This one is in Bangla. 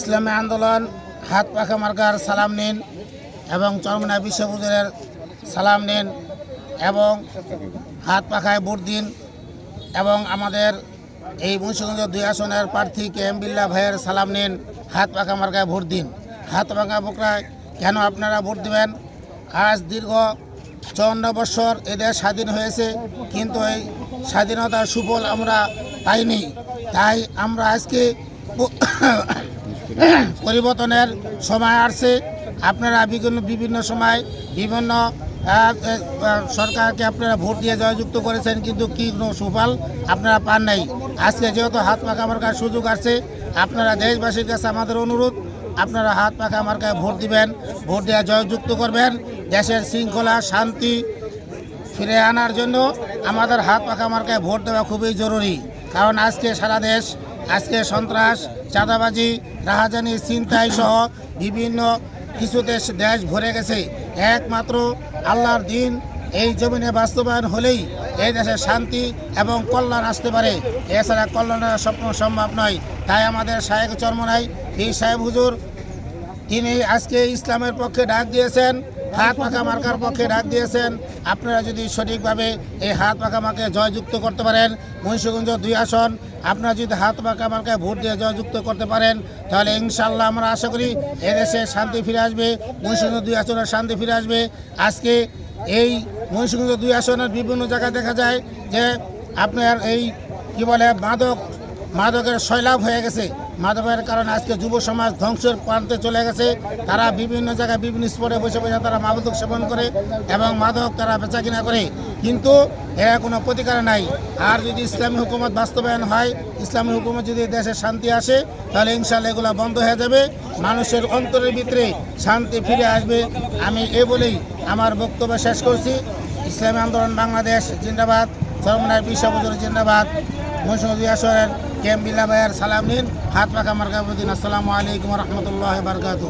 ইসলামী আন্দোলন, হাত পাখা মার্কার সালাম নিন এবং চরমনা বিশ্বপুজোরের সালাম নিন এবং হাত পাখায় ভোট দিন এবং আমাদের এই মুন্সিগঞ্জ দুই আসনের প্রার্থী কে এম বিল্লা ভাইয়ের সালাম নিন, হাত পাখা মার্কায় ভোট দিন। হাত পাখা বোকরায় কেন আপনারা ভোট দেবেন? আজ দীর্ঘ চুয়ান্ন বছর এদের স্বাধীন হয়েছে, কিন্তু এই স্বাধীনতার সুফল আমরা পাইনি। তাই আমরা আজকে পরিবর্তনের সময় আসছে। আপনারা বিভিন্ন বিভিন্ন সময় বিভিন্ন সরকারকে আপনারা ভোট দিয়ে জয়যুক্ত করেছেন, কিন্তু কি কোনো সুফল আপনারা পান নাই। আজকে যেহেতু হাত পাখা মার্কার সুযোগ আসছে, আপনারা দেশবাসীর কাছে আমাদের অনুরোধ, আপনারা হাত পাখা মার্কায় ভোট দিবেন, ভোট দিয়ে জয়যুক্ত করবেন, দেশের শৃঙ্খলা, শান্তি ফিরে আনার জন্য আমাদের হাত পাখা মার্কায় ভোট দেওয়া খুবই জরুরি। কারণ আজকে সারা দেশ আজকে সন্ত্রাস, চাঁদাবাজি, রাহাজানি ছিনতাই সহ বিভিন্ন কিছু দেশ দেশ ভরে গেছে। একমাত্র আল্লাহর দিন এই জমিনে বাস্তবায়ন হলেই এই দেশে শান্তি এবং কল্যাণ আসতে পারে। এছাড়া কল্যাণের স্বপ্ন সম্ভব নয়। তাই আমাদের শাহেক চর্মনাই এই সাহেব হুজুর, তিনি আজকে ইসলামের পক্ষে ডাক দিয়েছেন হাত পাখা মার্কার পক্ষে ডাক দিয়েছেন। আপনারা যদি সঠিকভাবে এই হাত পাখা মার্কে জয়যুক্ত করতে পারেন মহিষগঞ্জ দুই আসন, আপনারা যদি হাত পাখা মার্কায় ভোট দিয়ে জয়যুক্ত করতে পারেন, তাহলে ইনশাল্লাহ আমরা আশা করি এদেশে শান্তি ফিরে আসবে মহিষগঞ্জ দুই আসনের শান্তি ফিরে আসবে। আজকে এই মহিষগঞ্জ দুই আসনের বিভিন্ন জায়গায় দেখা যায় যে আপনার এই কী বলে মাদক মাদকের শৈলাভ হয়ে গেছে। মাদকের কারণে আজকে যুব সমাজ ধ্বংসের প্রান্তে চলে গেছে। তারা বিভিন্ন জায়গায় বিভিন্ন স্পটে বসে বসে তারা মাদক সেবন করে এবং মাদক তারা বেচা কিনা করে। কিন্তু এর কোনো প্রতিকার নাই। আর যদি ইসলামী হুকুমত বাস্তবায়ন হয়, ইসলামী হুকুমত যদি দেশে শান্তি আসে, তাহলে ইনশাল্লাহ এগুলো বন্ধ হয়ে যাবে। মানুষের অন্তরের ভিতরে শান্তি ফিরে আসবে। আমি এ বলেই আমার বক্তব্য শেষ করছি। ইসলামী আন্দোলন বাংলাদেশ, জিন্দাবাদ। সরমনায় বিশ্ববজর, জিন্দাবাদ। মৌসুমী আসরের কেম ভাইয়ার সালাম নিন। হাত পাখা মার্কাবুদ্দিন আসসালামু আলাইকুম রহমতুল্লাহ বারকাতু